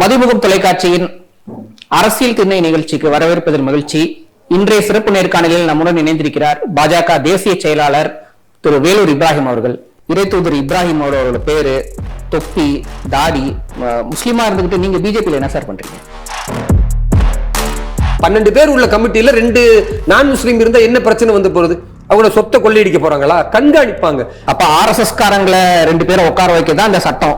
மதிமுகம் தொலைக்காட்சியின் அரசியல் திண்ணை நிகழ்ச்சிக்கு வரவேற்பதில் மகிழ்ச்சி. இன்றைய சிறப்பு நேர்காணலில் நம்முடன் இணைந்திருக்கிறார் பாஜக தேசிய செயலாளர் திரு வேலூர் இப்ராஹிம் அவர்கள். இறைத்தூதர் இப்ராஹிம் அவரோட பேரு தொப்பி தாடி முஸ்லிமா இருந்துகிட்டு நீங்க பிஜேபியில என்ன சார் பண்றீங்க? பன்னெண்டு பேர் உள்ள கமிட்டியில ரெண்டு நான் முஸ்லீம் இருந்தா என்ன பிரச்சனை வந்து போறது? அவங்க சொத்தை கொள்ளையடிக்க போறாங்களா? கண்காணிப்பாங்க. அப்ப ஆர்எஸ்எஸ் காரங்களை ரெண்டு பேரை உட்கார வைக்க தான் இந்த சட்டம்.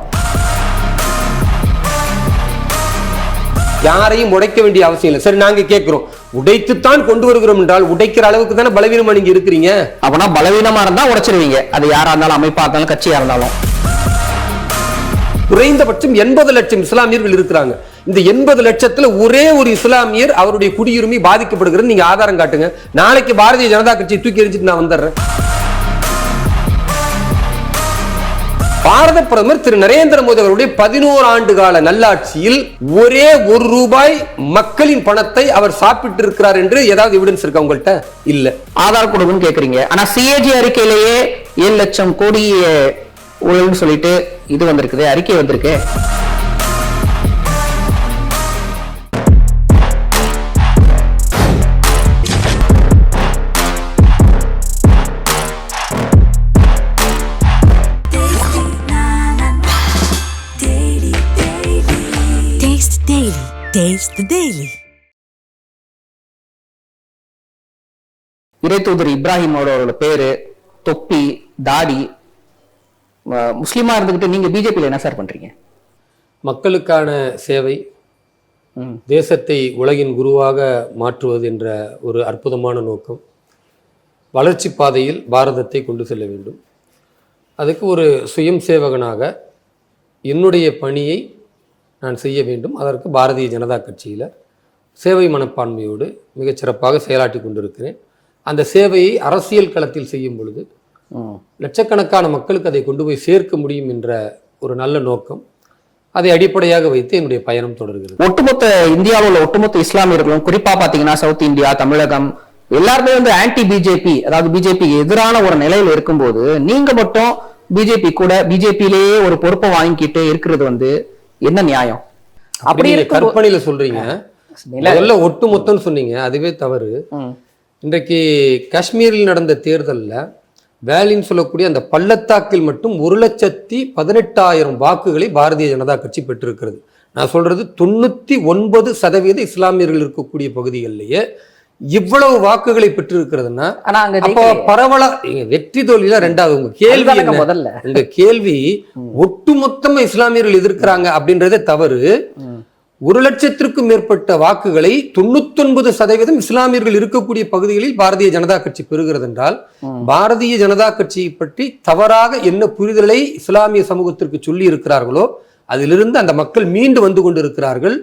யாரையும் உடைக்க வேண்டிய அவசியம் இல்லை. சரி நாங்க கேட்கிறோம் உடைத்துத்தான் கொண்டு வருகிறோம் என்றால் உடைக்கிற அளவுக்கு தானே பலவீனமா நீங்க இருக்கிறீங்க? அப்பனா பலவீனமா இருந்தா உடைச்சிருவீங்க. அது யாரா இருந்தாலும் அமைப்பா இருந்தாலும் கட்சியா இருந்தாலும். குறைந்தபட்சம் எண்பது லட்சம் இஸ்லாமியர்கள் இருக்கிறாங்க. இந்த எண்பது லட்சத்துல ஒரே ஒரு இஸ்லாமியர் அவருடைய குடியுரிமை பாதிக்கப்படுகிறது. நீங்க ஆதாரம் காட்டுங்க. நாளைக்கு பாரதிய ஜனதா கட்சியை தூக்கி எறிஞ்சிட்டு நான் வந்துடுறேன். பாரத பிரதமர் திரு நரேந்திர மோடி அவருடைய பதினோரு ஆண்டு கால நல்லாட்சியில் ஒரே ஒரு ரூபாய் மக்களின் பணத்தை அவர் சாப்பிட்டு இருக்கிறார் என்று ஏதாவது எவிடன்ஸ் இருக்கா உங்கள்கிட்ட இல்ல. ஆதார் கொடுங்கன்னு கேக்குறீங்க. ஆனா சிஏஜி அறிக்கையிலேயே ஏழு லட்சம் கோடி ஊழல்னு சொல்லிட்டு இது வந்திருக்குது அறிக்கை வந்திருக்கு. The daily. இறைத்தூதர் இப்ராஹிம் அவரோட பேரு தொப்பி தாடி முஸ்லிமா இருந்துகிட்டு நீங்க பிஜேபியில என்ன சார் பண்றீங்க மக்களுக்கான சேவை. தேசத்தை உலகின் குருவாக மாற்றுவது என்ற ஒரு அற்புதமான நோக்கம் வளர்ச்சி பாதையில் பாரதத்தை கொண்டு செல்ல வேண்டும் அதுக்கு ஒரு சுயம் சேவகனாக என்னுடைய பணியை நான் செய்ய வேண்டும். அதற்கு பாரதிய ஜனதா கட்சியில் சேவை மனப்பான்மையோடு மிகச் சிறப்பாக செயலாற்றி கொண்டிருக்கிறேன். அந்த சேவையை அரசியல் களத்தில் செய்யும் பொழுது. லட்சக்கணக்கான மக்களுக்கு அதை கொண்டு போய் சேர்க்க முடியும் என்ற ஒரு நல்ல நோக்கம் அதை அடிப்படையாக வைத்து என்னுடைய பயணம் தொடர்கிறது. ஒட்டுமொத்த இந்தியாவில் உள்ள ஒட்டுமொத்த இஸ்லாமியர்களும் குறிப்பா பாத்தீங்கன்னா சவுத் இந்தியா தமிழகம் எல்லாருமே வந்து ஆன்டி பிஜேபி அதாவது பிஜேபி எதிரான ஒரு நிலையில இருக்கும்போது நீங்க மட்டும் பிஜேபி கூட பிஜேபியிலேயே ஒரு பொறுப்பை வாங்கிக்கிட்டு இருக்கிறது வந்து என்ன நியாயம்? அப்படி கற்பனையில சொல்றீங்க. முதல்ல ஒட்டு மொத்தம்னு சொன்னீங்க. அதுவே தவறு. இன்றைக்கு காஷ்மீரில் நடந்த தேர்தல்ல வேலின்னு சொல்லக்கூடிய அந்த பள்ளத்தாக்கில் மட்டும் ஒரு லட்சத்தி பதினெட்டாயிரம் வாக்குகளை பாரதிய ஜனதா கட்சி பெற்றிருக்கிறது. நான் சொல்றது தொண்ணூத்தி ஒன்பது சதவீத இஸ்லாமியர்கள் இருக்கக்கூடிய பகுதிகளிலேயே இவ்வளவு வாக்குகளை பெற்றிருக்கிறதுன்னா அப்போ. பரவலா வெற்றி தோல்வியில ரெண்டாவது உங்க கேள்வி? முதல்ல உங்க கேள்வி ஒட்டுமொத்தமா இஸ்லாமியர்கள் எதிர்க்கிறாங்க அப்படின்றதே தவறு. ஒரு லட்சத்திற்கும் மேற்பட்ட வாக்குகளை தொண்ணூத்தொன்பது சதவீதம் இஸ்லாமியர்கள் இருக்கக்கூடிய பகுதிகளில் பாரதிய ஜனதா கட்சி பெறுகிறது என்றால். பாரதிய ஜனதா கட்சியை பற்றி தவறாக என்ன புரிதலை இஸ்லாமிய சமூகத்திற்கு சொல்லி இருக்கிறார்களோ அதிலிருந்து அந்த மக்கள் மீண்டு வந்து கொண்டிருக்கிறார்கள்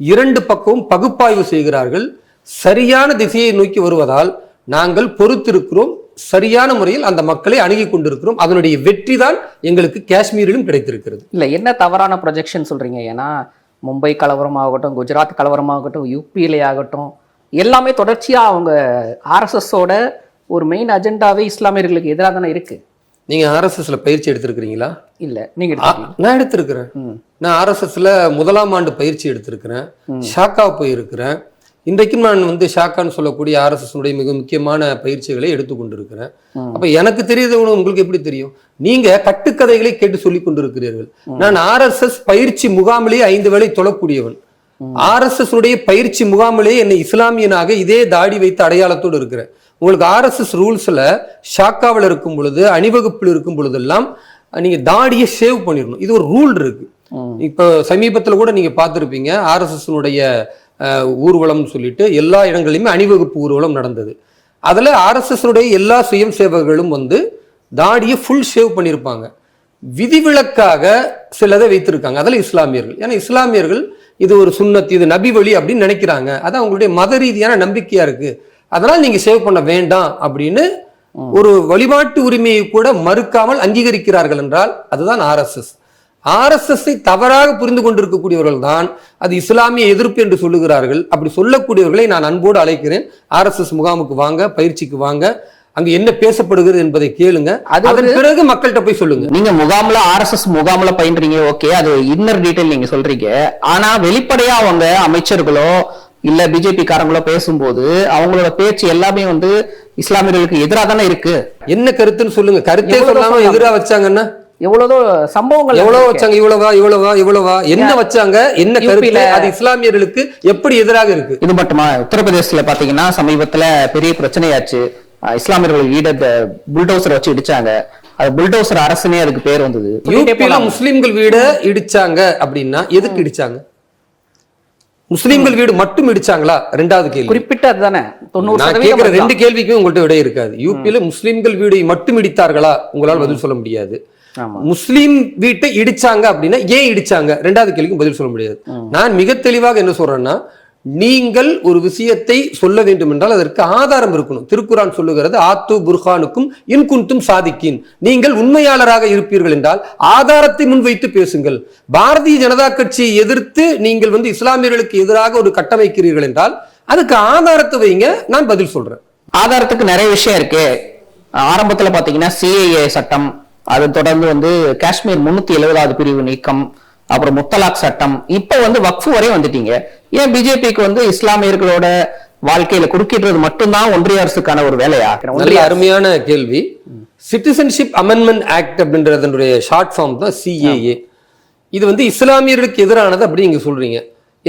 இரண்டு பக்கமும் பகுப்பாய்வு செய்கிறார்கள் சரியான திசையை நோக்கி வருவதால் நாங்கள் பொறுத்திருக்கிறோம். சரியான முறையில் அந்த மக்களை அணுகி கொண்டிருக்கிறோம். அதனுடைய வெற்றி தான் எங்களுக்கு காஷ்மீரிலும் கிடைத்திருக்கிறது. இல்ல என்ன தவறான ப்ரொஜெக்ஷன் சொல்றீங்க? ஏன்னா மும்பை கலவரமாகட்டும் குஜராத் கலவரமாகட்டும் யூபியிலே ஆகட்டும் எல்லாமே தொடர்ச்சியா அவங்க ஆர்எஸ்எஸோட ஒரு மெயின் அஜெண்டாவே இஸ்லாமியர்களுக்கு எதிராக தானே இருக்கு? நீங்க ஆர்எஸ்எஸ்ல பயிற்சி எடுத்திருக்கிறீங்களா? இல்ல நீங்க. நான் எடுத்திருக்கிறேன். நான் ஆர்எஸ்எஸ்ல முதலாம் ஆண்டு பயிற்சி எடுத்திருக்கிறேன். ஷாக்கா போயிருக்கிறேன். இன்றைக்கும் நான் வந்து ஷாக்கான்னு சொல்லக்கூடிய ஆர்எஸ்எஸ் உடைய மிக முக்கியமான பயிற்சிகளை எடுத்துக்கொண்டிருக்கிறேன். அப்ப எனக்கு தெரியுது உங்களுக்கு எப்படி தெரியும்? நீங்க கட்டுக்கதைகளை கேட்டு சொல்லிக் கொண்டிருக்கிறீர்கள். நான் ஆர்எஸ்எஸ் பயிற்சி முகாமிலேயே ஐந்து வேளை தொழக்கூடியவன். ஆர்எஸ்எஸ் உடைய பயிற்சி முகாமிலேயே என்னை இஸ்லாமியனாக இதே தாடி வைத்த அடையாளத்தோடு இருக்கிறேன். உங்களுக்கு ஆர்எஸ்எஸ் ரூல்ஸ்ல ஷாக்காவில் இருக்கும் பொழுது அணிவகுப்பில் இருக்கும் பொழுதெல்லாம் நீங்க தாடியை ஷேவ் பண்ணிடணும். இது ஒரு ரூல் இருக்கு. இப்போ சமீபத்தில் கூட நீங்க பார்த்துருப்பீங்க ஆர்எஸ்எஸ்னுடைய ஊர்வலம்னு சொல்லிட்டு எல்லா இடங்களிலுமே அணிவகுப்பு ஊர்வலம் நடந்தது. அதில் ஆர்எஸ்எஸ்னுடைய எல்லா சுயம் சேவகர்களும் வந்து தாடியை ஃபுல் ஷேவ் பண்ணியிருப்பாங்க விதிவிலக்காக சிலதை வைத்திருக்காங்க. அதில் இஸ்லாமியர்கள். ஏன்னா இஸ்லாமியர்கள் இது ஒரு சுன்னத் இது நபி வழி அப்படின்னு நினைக்கிறாங்க. அது அவங்களுடைய மத ரீதியான நம்பிக்கையா இருக்கு. அதனால் நீங்க சேவ் பண்ண வேண்டாம் அப்படின்னு ஒரு வழிபாட்டு உரிமையை கூட மறுக்காமல் அங்கீகரிக்கிறார்கள் என்றால் அதுதான் ஆர்எஸ்எஸ். ஆர்எஸ்எஸ்ஐ தவறாக புரிந்து கொண்டிருக்கக்கூடியவர்கள் தான் அது இஸ்லாமிய எதிர்ப்பு என்று சொல்லுகிறார்கள். அப்படி சொல்லக்கூடியவர்களை நான் அன்போடு அழைக்கிறேன். ஆர்எஸ்எஸ் முகாமுக்கு வாங்க பயிற்சிக்கு வாங்க. அங்க என்ன பேசப்படுகிறது என்பதை கேளுங்க. அது அதன் பிறகு மக்கள்கிட்ட போய் சொல்லுங்க. நீங்க முகாம்ல ஆர்எஸ்எஸ் முகாம்ல பயின்றீங்க ஓகே அது இன்னர் டீடைல் நீங்க சொல்றீங்க. ஆனா வெளிப்படையா அவங்க அமைச்சர்களோ இல்ல பிஜேபி காரங்களோ பேசும்போது அவங்களோட பேச்சு எல்லாமே வந்து இஸ்லாமியர்களுக்கு எதிராக தானே இருக்கு. என்ன கருத்துன்னு சொல்லுங்க. கருத்தே சொல்லாம சொல்லலாம். எதிரா வச்சாங்கன்னா? எவ்வளவோ சம்பவங்கள் எவ்வளவு. வச்சாங்க இவ்வளவா இவ்வளவா இவ்வளவா என்ன? வச்சாங்க என்ன UP கருத்து ல- அது இஸ்லாமியர்களுக்கு எப்படி எதிராக இருக்கு? இது மட்டுமா? உத்தரப்பிரதேசத்துல பாத்தீங்கன்னா சமீபத்துல பெரிய பிரச்சனையாச்சு. இஸ்லாமியர்கள் வீட புல்டோசர் வச்சு இடிச்சாங்க. அது புல்டோசர் அரசுனே அதுக்கு பேர் வந்தது. யூபியில. முஸ்லிம்கள் வீட இடிச்சாங்க அப்படின்னா எதுக்கு இடிச்சாங்க? முஸ்லிம்கள் வீடு மட்டும் இடிச்சாங்களா? ரெண்டாவது கேள்வி. குறிப்பிட்ட அதுதானே தொண்ணூறு ரெண்டு. கேள்விக்கும் உங்கள்ட்ட விடை இருக்காது. யூபியில முஸ்லிம்கள் வீடை மட்டும் இடித்தார்களா? உங்களால் பதில் சொல்ல முடியாது. முஸ்லீம் வீட்டை இடிச்சாங்க அப்படின்னா ஏன் இடிச்சாங்க? ரெண்டாவது கேள்விக்கும் பதில் சொல்ல முடியாது. நான் மிக தெளிவாக என்ன சொல்றேன்னா நீங்கள் ஒரு விஷயத்தை சொல்ல வேண்டும் என்றால் அதற்கு ஆதாரம் இருக்கணும். திருக்குரான் சொல்லுகிறது ஆத்து புர்ஹானுக்கும் இன்குன்தும் சாதிக்கின். நீங்கள் உண்மையாளராக இருப்பீர்கள் என்றால் ஆதாரத்தை முன்வைத்து பேசுங்கள். பாரதிய ஜனதா கட்சியை எதிர்த்து நீங்கள் வந்து இஸ்லாமியர்களுக்கு எதிராக ஒரு கட்டமைக்கிறீர்கள் என்றால் அதுக்கு ஆதாரத்தை வைங்க நான் பதில் சொல்றேன். ஆதாரத்துக்கு நிறைய விஷயம் இருக்கு. ஆரம்பத்துல பாத்தீங்கன்னா சிஏஏ சட்டம் அதை தொடர்ந்து வந்து காஷ்மீர் முன்னூத்தி எழுபதாவது பிரிவு நீக்கம் அப்புறம் முத்தலாக் சட்டம். இப்ப வந்து வக்ஃபு வரை வந்துட்டீங்க. ஏன் பிஜேபிக்கு வந்து இஸ்லாமியர்களோட வாழ்க்கையில குறுக்கிடுறது மட்டும்தான் ஒன்றிய அரசுக்கான ஒரு வேலையா? நல்ல அருமையான கேள்வி. சிட்டிசன்ஷிப் அமெண்ட்மெண்ட் ஆக்ட் அப்படின்றதனுடைய ஷார்ட் ஃபார்ம் தான் சிஏஏ இது வந்து இஸ்லாமியர்களுக்கு எதிரானது அப்படி நீங்க சொல்றீங்க.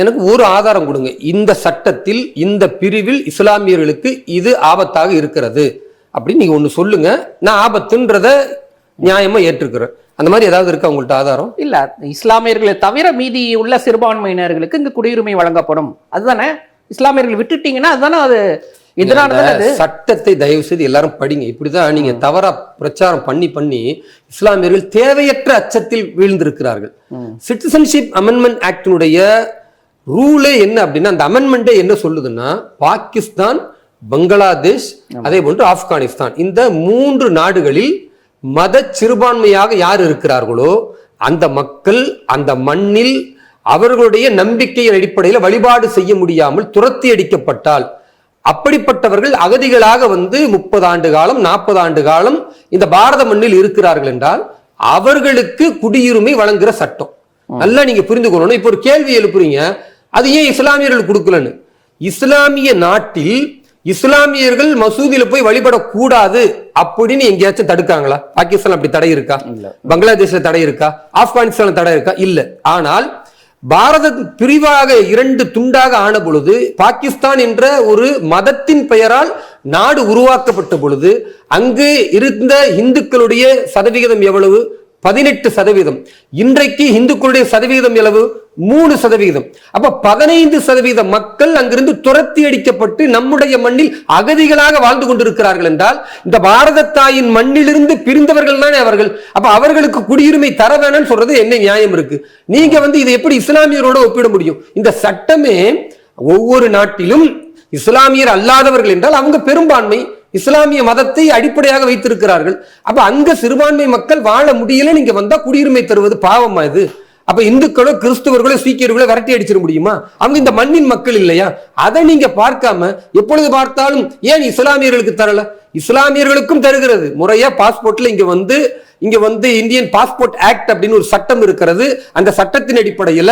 எனக்கு ஒரு ஆதாரம் கொடுங்க. இந்த சட்டத்தில் இந்த பிரிவில் இஸ்லாமியர்களுக்கு இது ஆபத்தாக இருக்கிறது. அப்படின்னு நீங்க ஒன்று சொல்லுங்க. நான் ஆபத்துன்றத நியாயமா ஏற்றுக்கிறேன். அந்த மாதிரி ஏதாவது இருக்கா உங்கள்ட்ட ஆதாரம்? இல்ல இஸ்லாமியர்களை தவிர மீதி உள்ள சிறுபான்மையினர்களுக்கு இங்க குடியுரிமை வழங்கப்படும். அதுதானே? இஸ்லாமியர்கள் விட்டுட்டீங்கன்னா அதுதானே அது? எதிரானது சட்டத்தை தயவு செய்து எல்லாரும் படிங்க. இப்படிதான் நீங்க தவறா பிரச்சாரம் பண்ணி பண்ணி இஸ்லாமியர்கள் தேவையற்ற அச்சத்தில் வீழ்ந்திருக்கிறார்கள். சிட்டிசன்ஷிப் அமெண்ட்மெண்ட் ஆக்டினுடைய ரூலே என்ன அப்படின்னா அந்த அமெண்ட்மெண்ட்டே என்ன சொல்லுதுன்னா பாகிஸ்தான் பங்களாதேஷ் அதே போன்று ஆப்கானிஸ்தான். இந்த மூன்று நாடுகளில் மத சிறுபான்மையாக யார் இருக்கிறார்களோ அந்த மக்கள் அந்த மண்ணில் அவர்களுடைய நம்பிக்கையின் அடிப்படையில் வழிபாடு செய்ய முடியாமல் துரத்தி அடிக்கப்பட்டால் அப்படிப்பட்டவர்கள் அகதிகளாக வந்து முப்பது ஆண்டு காலம் நாற்பது ஆண்டு காலம் இந்த பாரத மண்ணில் இருக்கிறார்கள் என்றால் அவர்களுக்கு குடியுரிமை வழங்குகிற சட்டம். நல்லா நீங்க புரிந்து கொள்ளணும். இப்போ ஒரு கேள்வி எழுப்புறீங்க. அது ஏன் இஸ்லாமியர்கள் கொடுக்கலன்னு? இஸ்லாமிய நாட்டில் இஸ்லாமியர்கள் மசூதியில போய் வழிபடக்கூடாது. அப்படின்னு எங்கேயாச்சும் தடுக்காங்களா? பாகிஸ்தான் அப்படி தடை இருக்கா? பங்களாதேஷ்ல தடை இருக்கா? ஆப்கானிஸ்தான்ல தடை இருக்கா? இல்ல. ஆனால் பாரத பிரிவாக இரண்டு துண்டாக ஆன பொழுது பாகிஸ்தான் என்ற ஒரு மதத்தின் பெயரால் நாடு உருவாக்கப்பட்ட பொழுது அங்கு இருந்த இந்துக்களுடைய சதவிகிதம் எவ்வளவு? பதினெட்டு சதவீதம். இன்றைக்கு இந்துக்களுடைய சதவீதம் எளவு மூணு சதவீதம். அப்ப பதினைந்து சதவீத மக்கள் அங்கிருந்து துரத்தி அடிக்கப்பட்டு நம்முடைய மண்ணில் அகதிகளாக வாழ்ந்து கொண்டிருக்கிறார்கள் என்றால் இந்த பாரத தாயின் மண்ணிலிருந்து பிரிந்தவர்கள் தானே அவர்கள். அப்ப அவர்களுக்கு குடியுரிமை தர வேணும்னு சொல்றது என்ன நியாயம் இருக்கு? நீங்க வந்து இதை எப்படி இஸ்லாமியரோட ஒப்பிட முடியும்? இந்த சட்டமே ஒவ்வொரு நாட்டிலும் இஸ்லாமியர் அல்லாதவர்கள் என்றால் அவங்க பெரும்பான்மை. இஸ்லாமிய மதத்தை அடிப்படையாக வைத்திருக்கிறார்கள். அப்ப அங்க சிறுபான்மை மக்கள் வாழ முடியல நீங்க வந்தா குடியுரிமை தருவது பாவமா இது? அப்ப இந்துக்களோ கிறிஸ்துவர்களோ சீக்கியர்களோ விரட்டி அடிச்சிட முடியுமா? அவங்க இந்த மண்ணின் மக்கள் இல்லையா? அதை நீங்க பார்க்காம எப்பொழுது பார்த்தாலும் ஏன் இஸ்லாமியர்களுக்கு தரல? இஸ்லாமியர்களுக்கும் தருகிறது. முறையா பாஸ்போர்ட்ல இங்க வந்து இங்க வந்து இந்தியன் பாஸ்போர்ட் ஆக்ட் அப்படின்னு ஒரு சட்டம் இருக்கிறது. அந்த சட்டத்தின் அடிப்படையில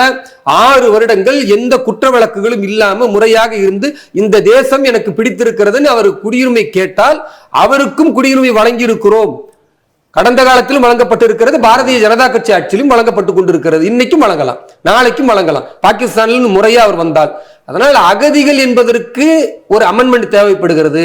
ஆறு வருடங்கள் எந்த குற்ற வழக்குகளும் இல்லாம முறையாக இருந்து இந்த தேசம் எனக்கு பிடித்திருக்கிறதுன்னு அவர் குடியுரிமை கேட்டால் அவருக்கும் குடியுரிமை வழங்கி இருக்கிறோம் கடந்த காலத்திலும் வழங்கப்பட்டிருக்கிறது பாரதிய ஜனதா கட்சி ஆட்சியிலும் வழங்கப்பட்டு கொண்டிருக்கிறது. இன்னைக்கும் வழங்கலாம் நாளைக்கும் வழங்கலாம். பாகிஸ்தானில் முறையா அவர் வந்தால் அதனால் அகதிகள் என்பதற்கு ஒரு அமெண்ட்மெண்ட் தேவைப்படுகிறது.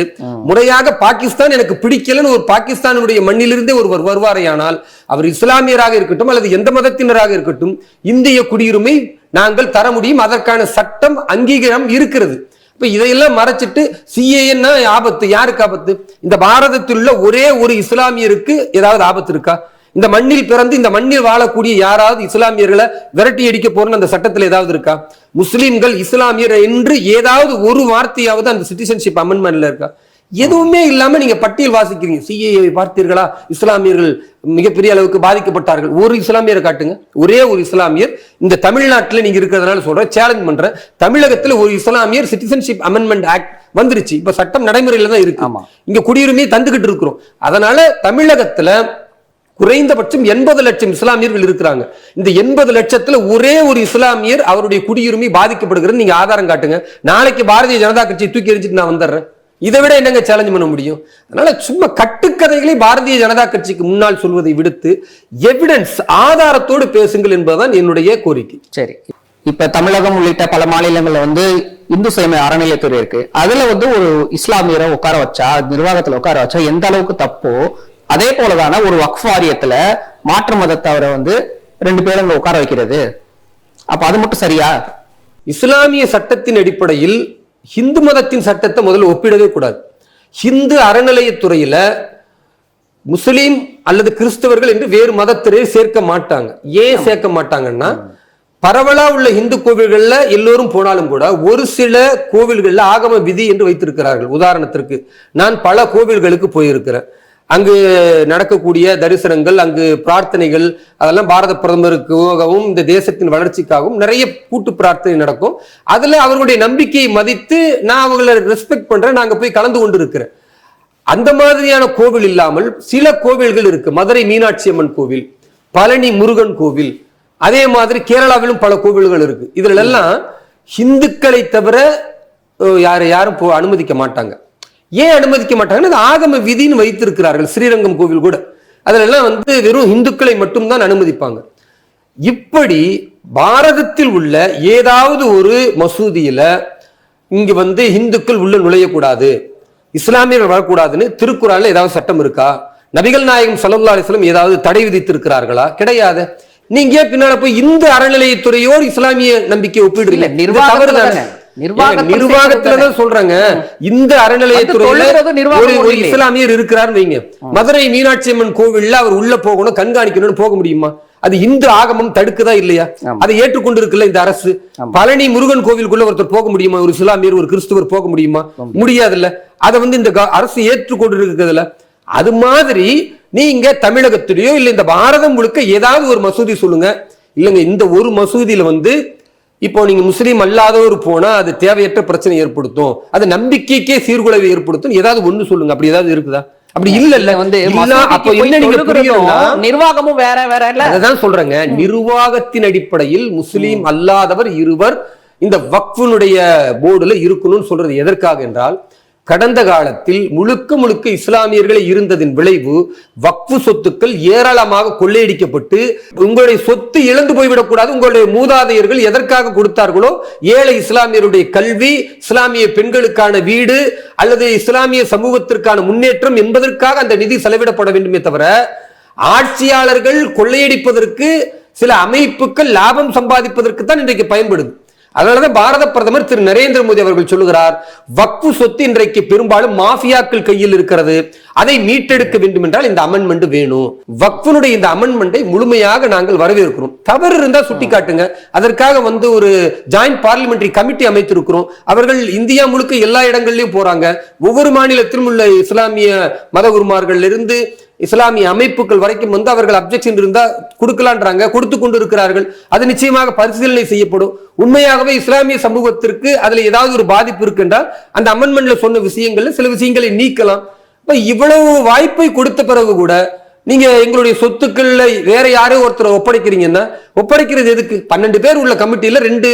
முறையாக பாகிஸ்தான் எனக்கு பிடிக்கலன்னு ஒரு பாகிஸ்தானுடைய மண்ணிலிருந்தே ஒருவர் வருவாரையானால் அவர் இஸ்லாமியராக இருக்கட்டும் அல்லது எந்த மதத்தினராக இருக்கட்டும் இந்திய குடியுரிமை நாங்கள் தர முடியும். அதற்கான சட்டம் அங்கீகாரம் இருக்கிறது. இப்போ இதையெல்லாம் மறைச்சிட்டு சிஏன்னா ஆபத்து யாருக்கு ஆபத்து? இந்த பாரதத்தில் உள்ள ஒரே ஒரு இஸ்லாமியருக்கு ஏதாவது ஆபத்து இருக்கா? இந்த மண்ணில் பிறந்து இந்த மண்ணில் வாழக்கூடிய யாராவது இஸ்லாமியர்களை விரட்டி அடிக்க போறன்னு அந்த சட்டத்தில் ஏதாவது இருக்கா? முஸ்லிம்கள் இஸ்லாமியர் என்று ஏதாவது ஒரு வார்த்தையாவது அந்த சிட்டிசன்ஷிப் அமெண்ட்மெண்ட்ல இருக்கா? எதுவுமே இல்லாம நீங்க பட்டியல் வாசிக்கிறீங்க. சிஏ பார்த்தீர்களா? இஸ்லாமியர்கள் மிகப்பெரிய அளவுக்கு பாதிக்கப்பட்டார்கள். ஒரு இஸ்லாமியரை காட்டுங்க. ஒரே ஒரு இஸ்லாமியர். இந்த தமிழ்நாட்டில் நீங்க இருக்கிறதுனால சொல்றேன் சேலஞ்ச் பண்றேன். தமிழகத்தில் ஒரு இஸ்லாமியர் சிட்டிசன்ஷிப் அமெண்ட்மெண்ட் ஆக்ட் வந்துருச்சு. இப்ப சட்டம் நடைமுறையில தான் இருக்கு. ஆமா. இங்க குடியுரிமையை தந்துகிட்டு இருக்கிறோம். அதனால தமிழகத்துல குறைந்தபட்சம் எண்பது லட்சம் இஸ்லாமியர்கள் இருக்கிறாங்க. இந்த எண்பது லட்சத்துல ஒரே ஒரு இஸ்லாமியர் அவருடைய குடியுரிமை பாதிக்கப்படுகிறது. நீங்க ஆதாரம் காட்டுங்க. நாளைக்கு பாரதிய ஜனதா கட்சியை தூக்கி எறிஞ்சிட்டு நான் வந்துடுறேன். இதை விட என்னங்க சேலஞ்ச் பண்ண முடியும்? அதனால சும்மா கட்டுக்கதைகளை பாரதிய ஜனதா கட்சிக்கு முன்னால் சொல்வதை விடுத்து எவிடன்ஸ் ஆதாரத்தோடு பேசுங்கள் என்பதுதான் என்னுடைய கோரிக்கை. சரி. இப்ப தமிழகம் உள்ளிட்ட பல மாநிலங்கள்ல வந்து இந்து சமய அறநிலையத்துறை இருக்கு. அதுல வந்து ஒரு இஸ்லாமியரை உட்கார வச்சா நிர்வாகத்துல உட்கார வச்சா எந்த அளவுக்கு தப்போ அதே போலதான ஒரு வக்ஃப் வாரியத்துல மாற்று மதத்தவரை வந்து ரெண்டு பேரும் அங்க உட்கார வைக்கிறது. அப்ப அது மட்டும் சரியா? இஸ்லாமிய சட்டத்தின் அடிப்படையில் ஹிந்து மதத்தின் சட்டத்தை முதல்ல ஒப்பிடவே கூடாது. ஹிந்து அறநிலையத்துறையில முஸ்லீம் அல்லது கிறிஸ்தவர்கள் என்று வேறு மதத்தினரை சேர்க்க மாட்டாங்க. ஏன் சேர்க்க மாட்டாங்கன்னா பரவலா உள்ள இந்து கோவில்கள்ல எல்லோரும் போனாலும் கூட ஒரு சில கோவில்கள்ல ஆகம விதி என்று வைத்திருக்கிறார்கள். உதாரணத்திற்கு நான் பல கோவில்களுக்கு போயிருக்கிறேன். அங்கு நடக்கக்கூடிய தரிசனங்கள் அங்கு பிரார்த்தனைகள் அதெல்லாம் பாரத பிரதமருக்காகவும் இந்த தேசத்தின் வளர்ச்சிக்காகவும் நிறைய கூட்டு பிரார்த்தனை நடக்கும். அதுல அவர்களுடைய நம்பிக்கையை மதித்து நான் அவங்களை ரெஸ்பெக்ட் பண்றேன் நாங்க போய் கலந்து கொண்டு இருக்கிறேன் அந்த மாதிரியான கோவில் இல்லாமல் சில கோவில்கள் இருக்கு. மதுரை மீனாட்சி அம்மன் கோவில் பழனி முருகன் கோவில் அதே மாதிரி கேரளாவிலும் பல கோவில்கள் இருக்கு. இதுல எல்லாம் ஹிந்துக்களை தவிர யார் யாரும் போ அனுமதிக்க மாட்டாங்க. ஏன் அனுமதிக்க மாட்டாங்கன்னா அது ஆகம விதின்னு வைத்திருக்கிறார்கள் ஸ்ரீரங்கம் கோவில் கூட. அதுல எல்லாம் வந்து வெறும் இந்துக்களை மட்டும்தான் அனுமதிப்பாங்க. இப்படி பாரதத்தில் உள்ள ஏதாவது ஒரு மசூதியில இங்க வந்து இந்துக்கள் உள்ள நுழையக்கூடாது இஸ்லாமியர்கள் வரக்கூடாதுன்னு திருக்குறள்ல ஏதாவது சட்டம் இருக்கா? நபிகள் நாயகம் ஸல்லல்லாஹு அலைஹி வஸல்லம் ஏதாவது தடை விதித்திருக்கிறார்களா? கிடையாது. நீங்க ஏன் பின்னால போய் இந்த அறநிலையத்துறையோடு இஸ்லாமிய நம்பிக்கை ஒப்பிடுறீங்க? இல்ல, இது நிர்வாகத்துல தவறுதானே? தானே. நிர்வாகத்துல ஏங்க, நிர்வாகத்துல செய்யறது தான் சொல்றாங்க இந்த அறநிலையத்துறையில ஒரு. இஸ்லாமியர் இருக்கிறார் வைங்க. மதுரை மீனாட்சி அம்மன் கோவில்ல அவர் உள்ள போகணும் கண்காணிக்கணும்னு போக முடியுமா? அது இந்து ஆகமம் தடுக்குதா இல்லையா. அதை ஏற்றுக்கொண்டு இருக்குல்ல இந்த அரசு. பழனி முருகன் கோவிலுக்குள்ள ஒருத்தர் போக முடியுமா? ஒரு இஸ்லாமியர் ஒரு கிறிஸ்துவர் போக முடியுமா? முடியாதுல்ல. அதை வந்து இந்த அரசு ஏற்றுக்கொண்டு அது மாதிரி நீங்க தமிழகத்திலேயோ இல்ல இந்த பாரதம் முழுக்க ஏதாவது ஒரு மசூதி சொல்லுங்க. இல்லைங்க இந்த ஒரு மசூதியில வந்து இப்போ நீங்க முஸ்லீம் அல்லாதவர் போனா அது தேவையற்ற பிரச்சனை ஏற்படுத்தும். அது நம்பிக்கைக்கே சீர்குலைவை ஏற்படுத்தும் ஏதாவது ஒண்ணு சொல்லுங்க. அப்படி ஏதாவது இருக்குதா? அப்படி இல்ல இல்ல. வந்து அப்போ என்ன நீங்க நிர்வாகமும் வேற வேற இல்ல. அதான் சொல்றேங்க. நிர்வாகத்தின் அடிப்படையில் முஸ்லீம் அல்லாதவர் இருவர் இந்த வக்ஃபுனுடைய போர்டுல இருக்கணும்னு சொல்றது எதற்காக என்றால் கடந்த காலத்தில் முழுக்க முழுக்க இஸ்லாமியர்களே இருந்ததின் விளைவு வக்ஃபு சொத்துக்கள் ஏராளமாக கொள்ளையடிக்கப்பட்டு உங்களுடைய சொத்து இழந்து போய்விடக்கூடாது உங்களுடைய மூதாதையர்கள் எதற்காக கொடுத்தார்களோ ஏழை இஸ்லாமியருடைய கல்வி இஸ்லாமிய பெண்களுக்கான வீடு அல்லது இஸ்லாமிய சமூகத்திற்கான முன்னேற்றம் என்பதற்காக அந்த நிதி செலவிடப்பட வேண்டுமே தவிர ஆட்சியாளர்கள் கொள்ளையடிப்பதற்கு சில அமைப்புகள் லாபம் சம்பாதிப்பதற்கு தான் இன்றைக்கு பயன்படுது. அதனாலதான் பாரத பிரதமர் திரு நரேந்திர மோடி அவர்கள் சொல்லுகிறார் வக்ஃபு சொத்து இன்றைக்கு பெரும்பாலும் மாஃபியாக்கள் கையில் இருக்கிறது. அதை மீட்டெடுக்க வேண்டும் என்றால் இந்த அமெண்ட்மெண்ட் வேணும். வக்ஃபுனுடைய இந்த அமெண்ட்மெண்டை முழுமையாக நாங்கள் வரவேற்கிறோம். தவறு இருந்தா சுட்டிக்காட்டுங்க. அதற்காக வந்து ஒரு ஜாயிண்ட் பார்லிமெண்டரி கமிட்டி அமைத்திருக்கிறோம். அவர்கள் இந்தியா முழுக்க எல்லா இடங்கள்லயும் போறாங்க. ஒவ்வொரு மாநிலத்திலும் உள்ள இஸ்லாமிய மத குருமார்கள் இருந்து இஸ்லாமிய அமைப்புகள் வரைக்கும் வந்து அவர்கள் அப்ஜெக்ஷன் இருந்தா கொடுக்கலான்றாங்க கொடுத்து கொண்டு இருக்கிறார்கள் அது நிச்சயமாக பரிசீலனை செய்யப்படும். உண்மையாகவே இஸ்லாமிய சமூகத்திற்கு அதுல ஏதாவது ஒரு பாதிப்பு இருக்குன்றால் அந்த அமெண்ட்மெண்ட்ல சொன்ன விஷயங்கள்ல சில விஷயங்களை நீக்கலாம். இப்ப இவ்வளவு வாய்ப்பை கொடுத்த பிறகு கூட நீங்க எங்களுடைய சொத்துக்கள்ல வேற யாரோ ஒருத்தரை ஒப்படைக்கிறீங்கன்னா ஒப்படைக்கிறது எதுக்கு? பன்னெண்டு பேர் உள்ள கமிட்டியில ரெண்டு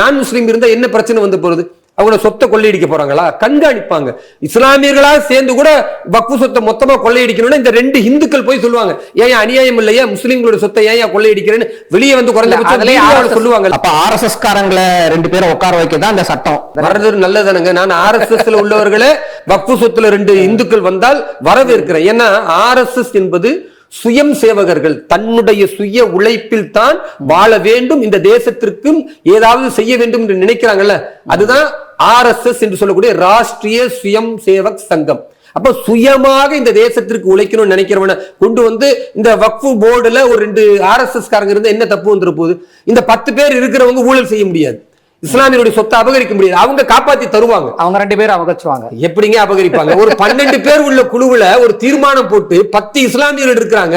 நான் முஸ்லீம் இருந்தா என்ன பிரச்சனை வந்து போறது? அவங்கள சொத்தை கொள்ளையடிக்க போறாங்களா? கண்காணிப்பாங்க. இஸ்லாமியர்களா சேர்ந்து கூட வக்ஃபு சொத்தை மொத்தமா கொள்ளையடிக்கணும்னா இந்த ரெண்டு இந்துக்கள் போய் சொல்லுவாங்க. ஏன் அநியாயம் இல்லையா முஸ்லீம்களோட சொத்தை ஏன் கொள்ளையடிக்கிறேன்னு வெளியே வந்து RSS சொல்லுவாங்க அப்ப ஆர்எஸ்எஸ் காரங்களை ரெண்டு பேரை உட்கார வைக்க தான் இந்த சட்டம். வர்றது நல்லதானுங்க நான் ஆர்எஸ்எஸ்ல உள்ளவர்களே வக்ஃபு சொத்துல ரெண்டு இந்துக்கள் வந்தால் வரவேற்கிறேன். ஏன்னா ஆர்எஸ்எஸ் என்பது சுயம் சேவகர்கள் தன்னுடைய சுய உழைப்பில் தான் வாழ வேண்டும். இந்த தேசத்திற்கும் ஏதாவது செய்ய வேண்டும் என்று நினைக்கிறாங்கல்ல? அதுதான் ஆர்எஸ்எஸ் என்று சொல்லக்கூடிய ராஷ்டிரிய சுயம் சேவக் சங்கம். அப்ப சுயமாக இந்த தேசத்திற்கு உழைக்கணும்னு நினைக்கிறவன கொண்டு வந்து இந்த வக்ஃபு போர்டுல ஒரு ரெண்டு ஆர்எஸ்எஸ் காரங்க இருந்து என்ன தப்பு வந்துருப்போகுது போகுது? இந்த பத்து பேர் இருக்கிறவங்க ஊழல் செய்ய முடியாது. இஸ்லாமியருடைய சொத்தை அபகரிக்க முடியாது. அவங்க காப்பாத்தி தருவாங்க. அவங்க ரெண்டு பேரும் அவகச்சுவாங்க எப்படிங்க அபகரிப்பாங்க? ஒரு பன்னெண்டு பேர் உள்ள குழுவுல ஒரு தீர்மானம் போட்டு பத்து இஸ்லாமியர்கள் இருக்கிறாங்க.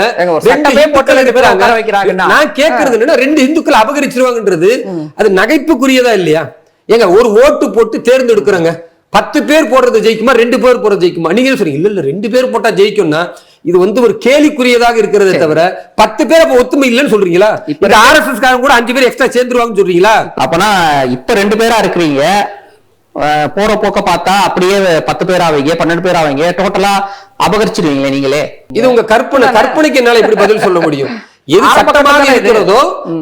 நான் கேட்கறது என்னன்னா ரெண்டு இந்துக்கள் அபகரிச்சிருவாங்கன்றது அது நகைப்புக்குரியதா இல்லையா? ஏங்க ஒரு ஓட்டு போட்டு தேர்ந்தெடுக்கிறோங்க. பத்து பேர் போடுறது ஜெயிக்குமா? ரெண்டு பேர் போடுறது ஜெயிக்குமா? நீங்க சொல்றீங்க? இல்ல இல்ல ரெண்டு பேர் போட்டா ஜெயிக்கும்னா இது வந்து ஒரு கேலிக்குரியதாக இருக்கிறதே தவிர பத்து பேர் அப்ப ஒத்துமை இல்லைன்னு சொல்றீங்களா? இப்ப ஆர்எஸ்எஸ் காரங்க கூட அஞ்சு பேர் எக்ஸ்ட்ரா சேர்ந்துருவாங்கன்னு சொல்றீங்களா? அப்பனா இப்ப ரெண்டு பேரா இருக்கிறீங்க. போற போக்க பார்த்தா அப்படியே பத்து பேர் ஆவீங்க பன்னெண்டு பேர் ஆவீங்க டோட்டலா அபகரிச்சிருவீங்களே நீங்களே. இது உங்க கற்பனை கற்பனைக்கு என்னால எப்படி பதில் சொல்ல முடியும்? எது சட்டமாக. இருக்கிறதோ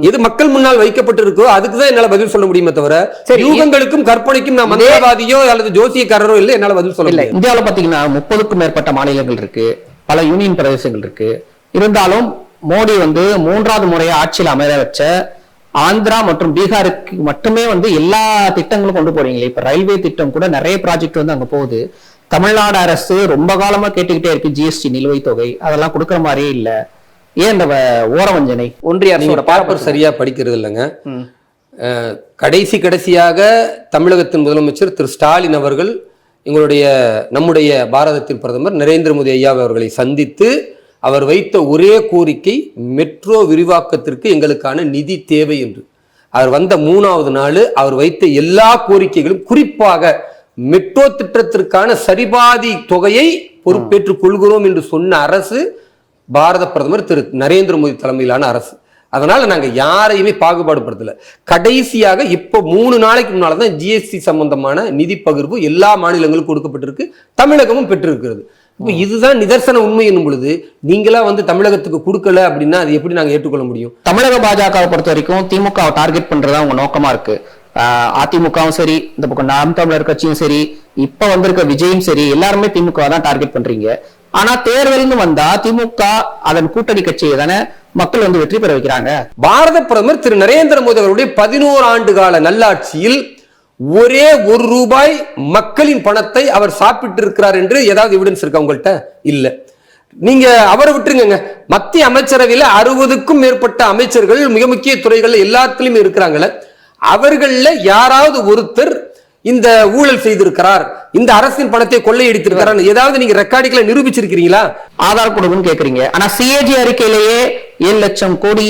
எது மக்கள் முன்னால் வைக்கப்பட்டிருக்கோ அதுக்கு தான் என்னால பதில் சொல்ல முடியுமே தவிர. யூகங்களுக்கும் கற்பனைக்கும் நான் மந்திரவாதியோ அல்லது ஜோசியக்காரரோ இல்ல என்னால பதில் சொல்ல முடியும் இந்தியாவுல பாத்தீங்கன்னா முப்பதுக்கும் மேற்பட்ட மாநிலங்கள் இருக்கு. பல யூனியன் பிரதேசங்கள் இருக்கு. இருந்தாலும் மோடி வந்து மூன்றாவது முறையா ஆட்சியில் அமர வச்ச ஆந்திரா மற்றும் பீகாருக்கு மட்டுமே வந்து எல்லா திட்டங்களும் கொண்டு போறீங்களே. இப்ப ரயில்வே திட்டம் கூட நிறைய ப்ராஜெக்ட் வந்து அங்க போகுது. தமிழ்நாடு அரசு ரொம்ப காலமா கேட்டுக்கிட்டே இருக்கு ஜிஎஸ்டி நிலுவைத் தொகை. அதெல்லாம் கொடுக்கற மாதிரியே இல்ல. ஏன் இந்த ஓரவஞ்சனை? ஒன்றிய அரசோட பேப்பர். சரியா படிக்கிறது இல்லைங்க. கடைசி கடைசியாக தமிழகத்தின் முதலமைச்சர் திரு ஸ்டாலின் அவர்கள் எங்களுடைய நம்முடைய பாரதத்தின் பிரதமர் நரேந்திர மோடி ஐயா அவர்களை சந்தித்து அவர் வைத்த ஒரே கோரிக்கை மெட்ரோ விரிவாக்கத்திற்கு எங்களுக்கான நிதி தேவை என்று. அவர் வந்த மூணாவது நாள் அவர் வைத்த எல்லா கோரிக்கைகளும் குறிப்பாக மெட்ரோ திட்டத்திற்கான சரிபாதி தொகையை பொறுப்பேற்றுக் கொள்கிறோம் என்று சொன்ன அரசு பாரத பிரதமர் திரு நரேந்திர மோடி தலைமையிலான அரசு. அதனால நாங்க யாரையுமே பாகுபாடுபடுத்தல. கடைசியாக இப்போ மூணு நாளைக்கு முன்னால தான் ஜிஎஸ்டி சம்பந்தமான நிதி பகிர்வு எல்லா மாநிலங்களுக்கும் கொடுக்கப்பட்டிருக்கு தமிழகமும் பெற்றிருக்கிறது. இப்போ இதுதான் நிதர்சன உண்மை என்னும் பொழுது நீங்களா வந்து தமிழகத்துக்கு கொடுக்கல அப்படின்னா அது எப்படி நாங்க ஏற்றுக்கொள்ள முடியும்? தமிழக பாஜகவை பொறுத்த வரைக்கும் திமுகவை டார்கெட் பண்றதா உங்க நோக்கமா இருக்கு. அதிமுகவும் சரி இந்த பக்கம் நாம் தமிழர் கட்சியும் சரி இப்ப வந்திருக்க விஜயும் சரி எல்லாருமே திமுக தான் டார்கெட் பண்றீங்க. ஆனா தேர்தல்னு வந்தா திமுக அதன் கூட்டணி கட்சியை தானே மக்கள் வந்து வெற்றி பெற வைக்கிறாங்க. பாரத பிரதமர் திரு நரேந்திர மோடி அவருடைய பதினோரு ஆண்டு கால நல்லாட்சியில் ஒரே ஒரு ரூபாய் மக்களின் பணத்தை அவர் சாப்பிட்டு இருக்கிறார் என்று ஏதாவது எவிடன்ஸ் இருக்கா உங்கள்கிட்ட இல்ல. நீங்க அவரை விட்டுருங்க மத்திய அமைச்சரவையில அறுபதுக்கும் மேற்பட்ட அமைச்சர்கள் மிக முக்கிய துறைகள் எல்லாத்துலயுமே இருக்கிறாங்கல்ல. அவர்கள்ல யாராவது ஒருத்தர் இந்த ஊழல் செய்திருக்கிறார் இந்த அரசின் பணத்தை கொள்ளையடித்திருக்கிறார் ஏதாவது நீங்க ரெக்கார்டுகளை நிரூபிச்சிருக்கிறீங்களா? ஆதார் கொடுங்கன்னு கேக்குறீங்க. ஆனா சிஏஜி அறிக்கையிலேயே ஏழு லட்சம் கோடி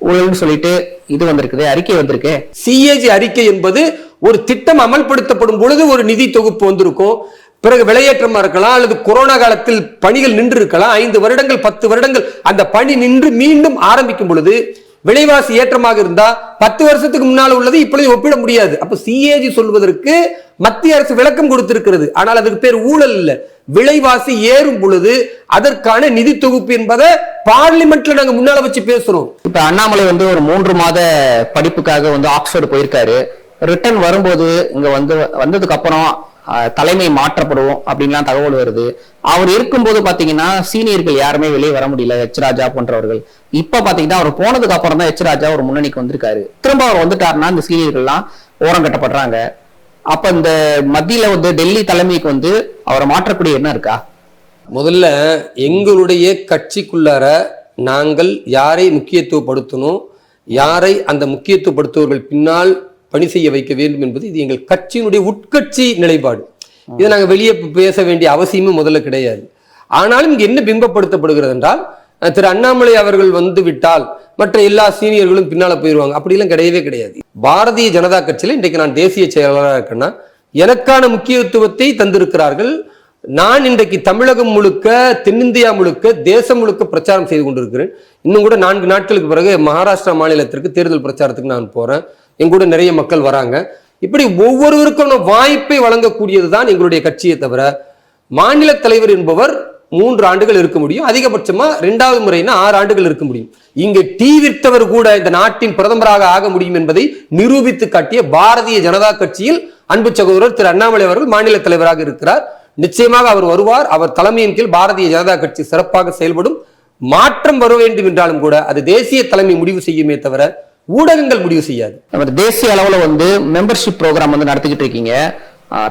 ஊழல்னு சொல்லிட்டு இது வந்திருக்குது அறிக்கை வந்திருக்கு. சிஏஜி அறிக்கை என்பது ஒரு திட்டம் அமல்படுத்தப்படும் பொழுது ஒரு நிதி தொகுப்பு வந்திருக்கும். பிறகு விலையேற்றமா இருக்கலாம் அல்லது கொரோனா காலத்தில் பணிகள் நின்று இருக்கலாம் ஐந்து வருடங்கள் பத்து வருடங்கள் அந்த பணி நின்று மீண்டும் ஆரம்பிக்கும் பொழுது விலைவாசி ஏற்றமாக இருந்தா பத்து வருஷத்துக்கு முன்னால் உள்ளது இப்பொழுது ஒப்பிட முடியாது. அப்ப சிஏஜி சொல்வதற்கு மத்திய அரசு விளக்கம் கொடுத்திருக்கிறது. ஆனால் அதுக்கு பேர் ஊழல் இல்ல. விலைவாசி ஏறும் பொழுது அதற்கான நிதி தொகுப்பு என்பதை பார்லிமெண்ட்ல நாங்க முன்னால வச்சு பேசுறோம். இப்ப அண்ணாமலை வந்து ஒரு மூன்று மாத படிப்புக்காக வந்து ஆக்ஸ்போர்டு போயிருக்காரு. ரிட்டர்ன் வரும்போது இங்க வந்து வந்ததுக்கு அப்புறம் தலைமை மாற்றப்படும் அப்படின்லாம் தகவல் வருது. அவர் இருக்கும்போது பாத்தீங்கன்னா சீனியர்கள் யாருமே வெளியே வர முடியல எச் ராஜா போன்றவர்கள். இப்ப பாத்தீங்கன்னா அவர் போனதுக்கு அப்புறம் தான் எச் ராஜா ஒரு முன்னணிக்கு வந்திருக்காரு. திரும்ப அவர் வந்துட்டாருன்னா இந்த சீனியர்கள்லாம் ஓரம் கட்டப்படுறாங்க. அப்ப இந்த மத்தியில வந்து டெல்லி தலைமைக்கு வந்து அவரை மாற்றக்கூடிய என்ன இருக்கா? முதல்ல எங்களுடைய கட்சிக்குள்ளார நாங்கள் யாரை முக்கியத்துவப்படுத்தணும் யாரை அந்த முக்கியத்துவப்படுத்துவர்கள் பின்னால் பணி செய்ய வைக்க வேண்டும் என்பது இது எங்கள் கட்சியினுடைய உட்கட்சி நிலைப்பாடு. இதை நாங்கள் வெளியே பேச வேண்டிய அவசியமும் முதல்ல கிடையாது. ஆனாலும் இங்கே என்ன பிம்பப்படுத்தப்படுகிறது என்றால் திரு அண்ணாமலை அவர்கள் வந்து விட்டால் மற்ற எல்லா சீனியர்களும் பின்னால போயிடுவாங்க அப்படிலாம் கிடையவே கிடையாது. பாரதிய ஜனதா கட்சியில இன்றைக்கு நான் தேசிய செயலாளராக இருக்கேன்னா எனக்கான முக்கியத்துவத்தை தந்திருக்கிறார்கள். நான் இன்றைக்கு தமிழகம் முழுக்க தென்னிந்தியா முழுக்க தேசம் முழுக்க பிரச்சாரம் செய்து கொண்டிருக்கிறேன். இன்னும் கூட நான்கு நாட்களுக்கு பிறகு மகாராஷ்டிரா மாநிலத்திற்கு தேர்தல் பிரச்சாரத்துக்கு நான் போறேன். எங்கூட நிறைய மக்கள் வராங்க. இப்படி ஒவ்வொருவருக்கான வாய்ப்பை வழங்கக்கூடியது தான் எங்களுடைய கட்சியை தவிர மாநில தலைவர் என்பவர் மூன்று ஆண்டுகள் இருக்க முடியும். அதிகபட்சமா ரெண்டாவது முறைனா ஆறு ஆண்டுகள் இருக்க முடியும். இங்கு டீ விற்றவர் கூட இந்த நாட்டின் பிரதமராக ஆக முடியும் என்பதை நிரூபித்து காட்டிய பாரதிய ஜனதா கட்சியில் அன்பு சகோதரர் திரு அண்ணாமலை அவர்கள் மாநில தலைவராக இருக்கிறார். நிச்சயமாக அவர் வருவார். அவர் தலைமையின் கீழ் பாரதிய ஜனதா கட்சி சிறப்பாக செயல்படும். மாற்றம் வர வேண்டும் என்றாலும் கூட அது தேசிய தலைமை முடிவு செய்யுமே தவிர ஊடகங்கள் முடிவு செய்யாது. நம்ம தேசிய அளவுல வந்து மெம்பர்ஷிப் ப்ரோக்ராம் வந்து நடத்திக்கிட்டு இருக்கீங்க.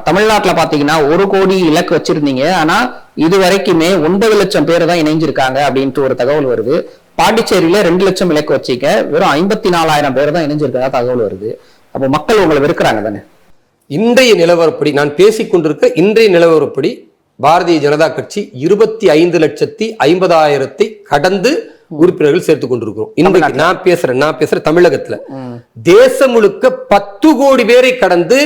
தமிழ்நாட்டுல பாத்தீங்கன்னா ஒரு கோடி இலக்கு வச்சிருந்தீங்க. ஆனா இது வரைக்குமே ஒன்பது லட்சம் பேர் தான் இணைஞ்சிருக்காங்க அப்படின்ட்டு ஒரு தகவல் வருது. பாண்டிச்சேரியில ரெண்டு லட்சம் இலக்கு வச்சிக்க வெறும் ஐம்பத்தி நாலாயிரம் பேர் தான் இணைஞ்சிருக்கதா தகவல் வருது. அப்போ மக்கள் உங்களை வெறுக்கிறாங்க தானே? இன்றைய நிலவரப்படி நான் பேசிக் கொண்டிருக்க இன்றைய நிலவரப்படி பாரதிய ஜனதா கட்சி இருபத்தி ஐந்து லட்சத்தி ஐம்பதாயிரத்தை கடந்து உறுப்பினர்கள் சேர்த்துக் கொண்டிருக்கிறோம். இன்றைக்கு நான் பேசுறேன் நான் பேசுறேன் தமிழகத்துல தேசம் முழுக்க பத்து கோடி பேரை கடந்து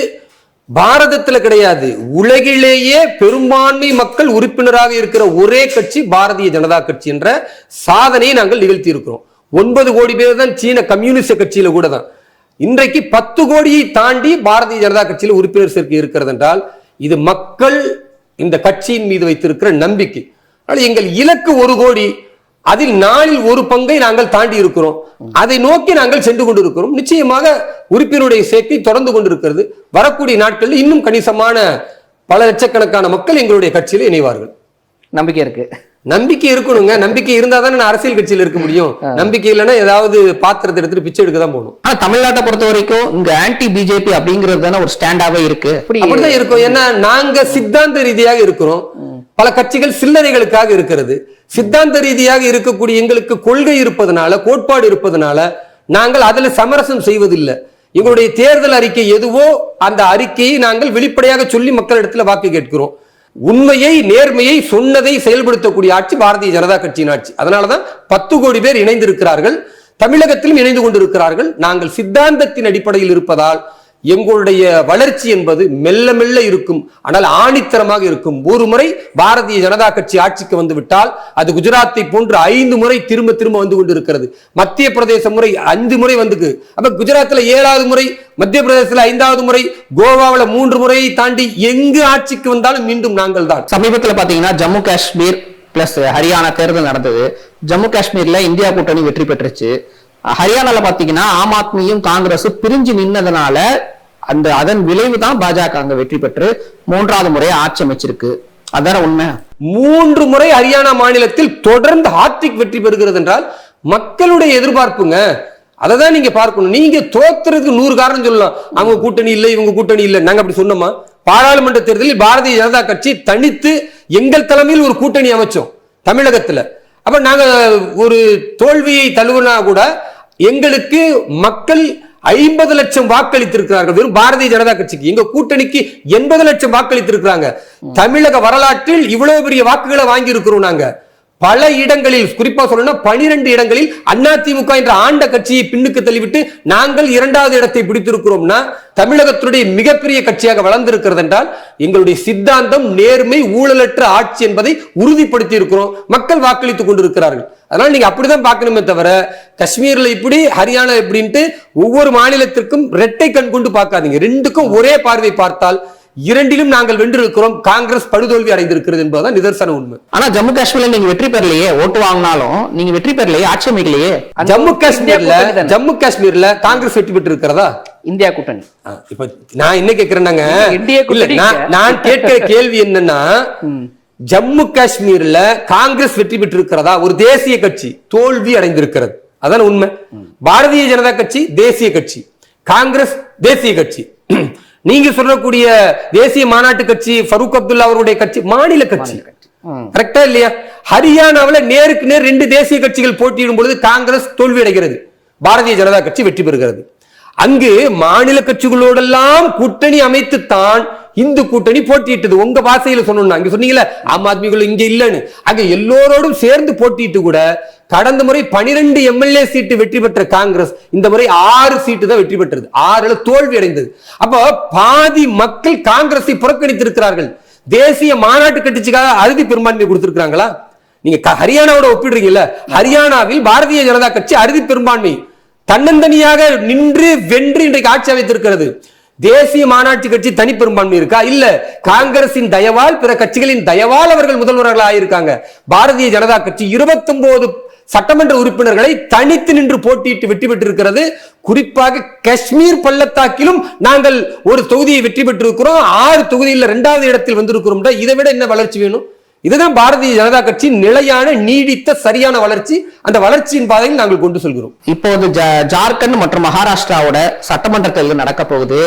பாரதத்துல கிடையாது உலகிலேயே பெரும்பான்மை மக்கள் உறுப்பினராக இருக்கிற ஒரே கட்சி பாரதிய ஜனதா கட்சி என்ற சாதனையை நாங்கள் நிகழ்த்தி இருக்கிறோம் ஒன்பது கோடி பேர் தான் சீன கம்யூனிஸ்ட் கட்சியில கூட தான். இன்றைக்கு பத்து கோடியை தாண்டி பாரதிய ஜனதா கட்சியில் உறுப்பினர் சேர்க்கை இருக்கிறது என்றால் இது மக்கள் இந்த கட்சியின் மீது வைத்திருக்கிற நம்பிக்கை. ஆனால் எங்கள் இலக்கு ஒரு கோடி அதில் நாளில் ஒரு பங்கை நாங்கள் தாண்டி இருக்கிறோம். அதை நோக்கி நாங்கள் சென்று கொண்டிருக்கிறோம். நிச்சயமாக உறுப்பினருடைய சேர்க்கை தொடர்ந்து கொண்டிருக்கிறது. வரக்கூடிய நாட்களில் இன்னும் கணிசமான பல லட்சக்கணக்கான மக்கள் எங்களுடைய கட்சியில் இணைவார்கள். நம்பிக்கை இருக்கு. நம்பிக்கை இருக்கணுங்க. நம்பிக்கை இருந்தா தானே நான் அரசியல் கட்சியில் இருக்க முடியும். நம்பிக்கை இல்லைன்னா ஏதாவது பாத்திரத்தை எடுத்துட்டு பிச்சை எடுக்க தான் போகணும். ஆனா தமிழ்நாட்டை பொறுத்த வரைக்கும் இங்க ஆன்டி பிஜேபி அப்படிங்கிறது தானே ஒரு ஸ்டாண்டாவே இருக்கு. அப்படி அப்படிதான் இருக்கும். ஏன்னா நாங்க சித்தாந்த ரீதியாக இருக்கிறோம். பல கட்சிகள் சில்லறைகளுக்காக இருக்கிறது. சித்தாந்த ரீதியாக இருக்கக்கூடிய எங்களுக்கு கொள்கை இருப்பதனால கோட்பாடு இருப்பதனால நாங்கள் அதில் சமரசம் செய்வதில்லை. எங்களுடைய தேர்தல் அறிக்கை எதுவோ அந்த அறிக்கையை நாங்கள் வெளிப்படையாக சொல்லி மக்களிடத்தில் வாக்கு கேட்கிறோம். உண்மையை நேர்மையை சொன்னதை செயல்படுத்தக்கூடிய ஆட்சி பாரதிய ஜனதா கட்சியின் ஆட்சி. அதனாலதான் பத்து கோடி பேர் இணைந்திருக்கிறார்கள். தமிழகத்திலும் இணைந்து கொண்டிருக்கிறார்கள். நாங்கள் சித்தாந்தத்தின் அடிப்படையில் இருப்பதால் எங்களுடைய வளர்ச்சி என்பது மெல்ல மெல்ல இருக்கும். ஆனால் ஆணித்தரமாக இருக்கும். ஒரு முறை பாரதிய ஜனதா கட்சி ஆட்சிக்கு வந்து விட்டால் அது குஜராத்தை போன்று ஐந்து முறை திரும்ப திரும்ப வந்து கொண்டிருக்கிறது. மத்திய பிரதேச முறை அஞ்சு முறை வந்துக்கு. அப்ப குஜராத்தில் ஏழாவது முறை மத்திய பிரதேசத்தில் ஐந்தாவது முறை கோவாவில் மூன்று முறையை தாண்டி எங்கு ஆட்சிக்கு வந்தாலும் மீண்டும் நாங்கள் தான். சமீபத்தில் பாத்தீங்கன்னா ஜம்மு காஷ்மீர் பிளஸ் ஹரியானா தேர்தல் நடந்தது. ஜம்மு காஷ்மீர்ல இந்தியா கூட்டணி வெற்றி பெற்றுச்சு. ஹரியானால பாத்தீங்கன்னா ஆம் ஆத்மியும் காங்கிரஸும் பிரிஞ்சு நின்னதுனால அந்த அதன் விளைவு தான் பாஜக அங்க வெற்றி பெற்று மூன்றாவது முறை ஆட்சி அமைச்சிருக்கு. அதான உண்மை? மூன்று முறை ஹரியானா மாநிலத்தில் தொடர்ந்து ஹார்திக் வெற்றி பெறுகிறது என்றால் மக்களுடைய எதிர்பார்ப்புங்க. அதை தான் நீங்க பார்க்கணும். நீங்க தோத்துறதுக்கு நூறு காரணம் சொல்லலாம். அவங்க கூட்டணி இல்லை இவங்க கூட்டணி இல்லை. நாங்க அப்படி சொன்னோமா? பாராளுமன்ற தேர்தலில் பாரதிய ஜனதா கட்சி தனித்து எங்கள் தலைமையில் ஒரு கூட்டணி அமைச்சோம் தமிழகத்துல. அப்போ நாங்கள் ஒரு தோல்வியை தழுவினா கூட எங்களுக்கு மக்கள் ஐம்பது லட்சம் வாக்களித்திருக்கிறார்கள். வெறும் பாரதிய ஜனதா கட்சிக்கு. எங்க கூட்டணிக்கு எண்பது லட்சம் வாக்களித்திருக்கிறாங்க. தமிழக வரலாற்றில் இவ்வளவு பெரிய வாக்குகளை வாங்கி இருக்கிறோம் நாங்க. பல இடங்களில் குறிப்பா சொல்லணும்னா பனிரெண்டு இடங்களில் அதிமுக என்ற ஆண்ட கட்சியை பின்னுக்கு தள்ளிவிட்டு நாங்கள் இரண்டாவது இடத்தை பிடித்திருக்கிறோம்னா தமிழகத்தினுடைய மிகப்பெரிய கட்சியாக வளர்ந்திருக்கிறது என்றால் எங்களுடைய சித்தாந்தம் நேர்மை ஊழலற்ற ஆட்சி என்பதை உறுதிப்படுத்தி இருக்கிறோம் மக்கள் வாக்களித்துக் கொண்டிருக்கிறார்கள். அதனால நீங்க அப்படிதான் பார்க்கணுமே தவிர காஷ்மீர்ல இப்படி ஹரியானா இப்படின்ட்டு ஒவ்வொரு மாநிலத்திற்கும் இரட்டை கண் கொண்டு பார்க்காதீங்க. ரெண்டுக்கும் ஒரே பார்வை பார்த்தால் இரண்டிலும் நாங்கள் வென்றிருக்கிறோம். காங்கிரஸ் படுதோல்வி அடைந்திருக்கிறது என்பதுதான் நிதர்சன உண்மை. ஆனா ஜம்மு காஷ்மீர்ல நீங்க வெற்றி பெறலையே ஓட்டு வாங்கினாலும் நீங்க வெற்றி பெறலையே ஆட்சி அமைக்கலையே ஜம்மு காஷ்மீர்ல. ஜம்மு காஷ்மீர்ல காங்கிரஸ் வெற்றி பெற்று இருக்கிறதா இந்தியா கூட்டணி. இப்ப நான் என்ன கேக்குறேன்னாங்க? நான் கேட்கிற கேள்வி என்னன்னா. ஜம்மு காஷ்மீர்ல காங்கிரஸ் வெற்றி பெற்று இருக்கிறதா ஒரு தேசிய கட்சி தோல்வி அடைந்திருக்கிறது. அதான் உண்மை. பாரதிய ஜனதா கட்சி தேசிய கட்சி. காங்கிரஸ் தேசிய கட்சி. நீங்க சொல்லக்கூடிய தேசிய மாநாட்டு கட்சி ஃபரூக் அப்துல்லா அவருடைய கட்சி மாநில கட்சி. கரெக்டா இல்லையா? ஹரியானாவுல நேருக்கு நேர் ரெண்டு தேசிய கட்சிகள் போட்டியிடும் பொழுது காங்கிரஸ் தோல்வி அடைகிறது பாரதிய ஜனதா கட்சி வெற்றி பெறுகிறது. அங்கு மாநில கட்சிகளோடெல்லாம் கூட்டணி அமைத்துத்தான் இந்து கூட்டணி போட்டியிட்டது. உங்க பாசையில சொன்னா அங்க சொன்னீங்கல்ல ஆம் ஆத்மிகள் இங்க இல்லைன்னு. அங்க எல்லோரோடும் சேர்ந்து போட்டியிட்டு கூட கடந்த முறை பனிரெண்டு எம்எல்ஏ சீட்டு வெற்றி பெற்ற காங்கிரஸ் இந்த முறை ஆறு சீட்டு தான் வெற்றி பெற்றது. ஆறுல தோல்வி அடைந்தது. அப்போ பாதி மக்கள் காங்கிரஸை புறக்கணித்திருக்கிறார்கள். தேசிய மாநாட்டு கட்சிக்காக அறுதி பெரும்பான்மை கொடுத்திருக்கிறாங்களா? நீங்க ஹரியானாவோட ஒப்பிடுறீங்கல்ல? ஹரியானாவில் பாரதிய ஜனதா கட்சி அறுதி பெரும்பான்மை. தன்னந்தனியாக நின்று வென்று இன்றைக்கு ஆட்சி அமைத்திருக்கிறது. தேசிய மாநாட்டு கட்சி தனி பெரும்பான்மை இருக்கா? இல்ல காங்கிரசின் தயவால் பிற கட்சிகளின் தயவால் அவர்கள் முதல்வர்கள் ஆயிருக்காங்க பாரதிய ஜனதா கட்சி 29 சட்டமன்ற உறுப்பினர்களை தனித்து நின்று போட்டியிட்டு வெற்றி பெற்றிருக்கிறது. குறிப்பாக காஷ்மீர் பள்ளத்தாக்கிலும் நாங்கள் ஒரு தொகுதியை வெற்றி பெற்றிருக்கிறோம். ஆறு தொகுதியில் இரண்டாவது இடத்தில் வந்திருக்கிறோம் இதை விட என்ன வளர்ச்சி வேணும்? இதுதான் பாரதிய ஜனதா கட்சி நிலையான நீடித்த சரியான வளர்ச்சி. அந்த வளர்ச்சியின் பாதையில் நாங்கள் கொண்டு செல்கிறோம். இப்போது ஜார்க்கண்ட் மற்றும் மகாராஷ்டிராவோட சட்டமன்ற தேர்தல் நடக்க போகுது.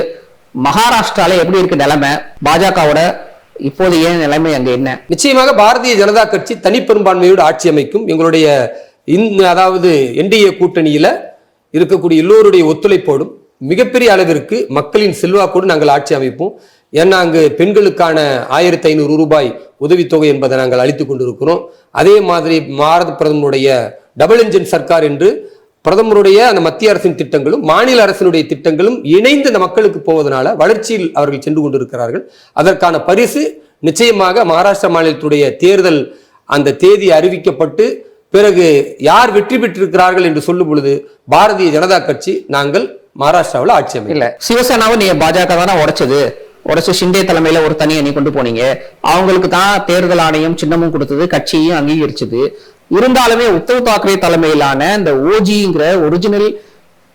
மகாராஷ்டிரால எப்படி இருக்கு நிலைமை? பாஜகவோட இப்போது ஏன் நிலைமை அங்க என்ன? நிச்சயமாக பாரதிய ஜனதா கட்சி தனிப்பெரும்பான்மையோடு ஆட்சி அமைக்கும். எங்களுடைய இந்த அதாவது என்டிஏ கூட்டணியில இருக்கக்கூடிய எல்லோருடைய ஒத்துழைப்போடும் மிகப்பெரிய அளவிற்கு மக்களின் செல்வாக்கோடு நாங்கள் ஆட்சி அமைப்போம். ஏன்னா அங்கு பெண்களுக்கான ஆயிரத்தி ஐநூறு ரூபாய் உதவித்தொகை என்பதை நாங்கள் அளித்துக் கொண்டிருக்கிறோம். அதே மாதிரி பாரத பிரதமருடைய டபுள் இன்ஜின் சர்க்கார் என்று பிரதமருடைய அந்த மத்திய அரசின் திட்டங்களும் மாநில அரசினுடைய திட்டங்களும் இணைந்து இந்த மக்களுக்கு போவதனால வளர்ச்சியில் அவர்கள் சென்று கொண்டிருக்கிறார்கள். அதற்கான பரிசு நிச்சயமாக மகாராஷ்டிரா மாநிலத்துடைய தேர்தல் அந்த தேதி அறிவிக்கப்பட்டு பிறகு யார் வெற்றி பெற்றிருக்கிறார்கள் என்று சொல்லும் பொழுது பாரதிய ஜனதா கட்சி நாங்கள் மகாராஷ்டிராவில் ஆட்சி அமையல இல்ல சிவசேனாவை நீங்க பாஜக தானே உடைச்சது? உடச்சு ஷிண்டே தலைமையில ஒரு தனி அணி கொண்டு போனீங்க. அவங்களுக்கு தான் தேர்தல் ஆணையம் சின்னமும் கொடுத்தது கட்சியையும் அங்கீகரிச்சது. இருந்தாலுமே உத்தவ் தாக்கரே தலைமையிலான இந்த ஓஜிங்கிற ஒரிஜினல்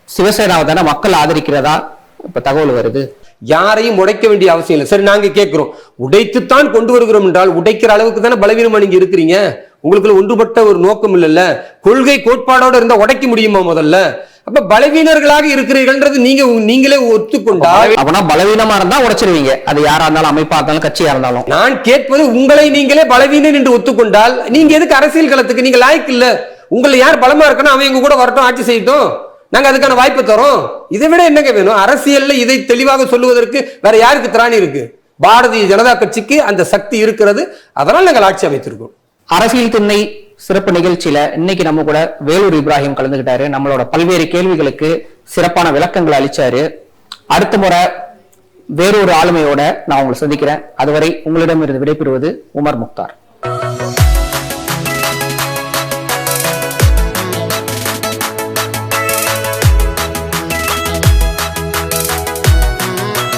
சிவசேனாவை தானே மக்கள் ஆதரிக்கிறதா? இப்ப தகவல் வருது. யாரையும் உடைக்க வேண்டிய அவசியம் இல்லை. சரி நாங்க கேட்கிறோம் உடைத்துத்தான் கொண்டு வருகிறோம் என்றால் உடைக்கிற அளவுக்கு தானே பலவீனமா நீங்க இருக்கிறீங்க? உங்களுக்குள்ள ஒன்றுபட்ட ஒரு நோக்கம் இல்லைல்ல? கொள்கை கோட்பாடோட இருந்தா உடைக்க முடியுமா முதல்ல? அப்ப பலவீனர்களாக இருக்கிறீர்கள்ன்றது நீங்க நீங்களே ஒத்துக்கொண்டால் அப்பனா பலவீனமா இருந்தா உடைச்சிருவீங்க. அது யாரா இருந்தாலும் அமைப்பா இருந்தாலும் கட்சியா இருந்தாலும். நான் கேட்பது உங்களை நீங்களே பலவீனன் என்று ஒத்துக்கொண்டால் நீங்க எதுக்கு அரசியல் களத்துக்கு நீங்க லாய்க்கு இல்ல. உங்களை யார் பலமா இருக்கணும் அவன் எங்க கூட வரட்டும் ஆட்சி செய்யட்டும். நாங்க அதுக்கான வாய்ப்பு தரோம். இதை விட என்னங்க வேணும்? அரசியல்ல இதை தெளிவாக சொல்லுவதற்கு வேற யாருக்கு திராணி இருக்கு? பாரதிய ஜனதா கட்சிக்கு அந்த சக்தி இருக்கிறது. அதனால் நாங்கள் ஆட்சி அமைத்திருக்கோம். அரசியல் திண்ணை சிறப்பு நிகழ்ச்சியில இன்னைக்கு நம்ம கூட வேலூர் இப்ராஹிம் கலந்துகிட்டாரு. நம்மளோட பல்வேறு கேள்விகளுக்கு சிறப்பான விளக்கங்கள் அளிச்சாரு. அடுத்த முறை வேறொரு ஆளுமையோட நான் உங்களை சந்திக்கிறேன். அதுவரை உங்களிடம் இருந்து விடைபெறுவது உமர் முக்தார்.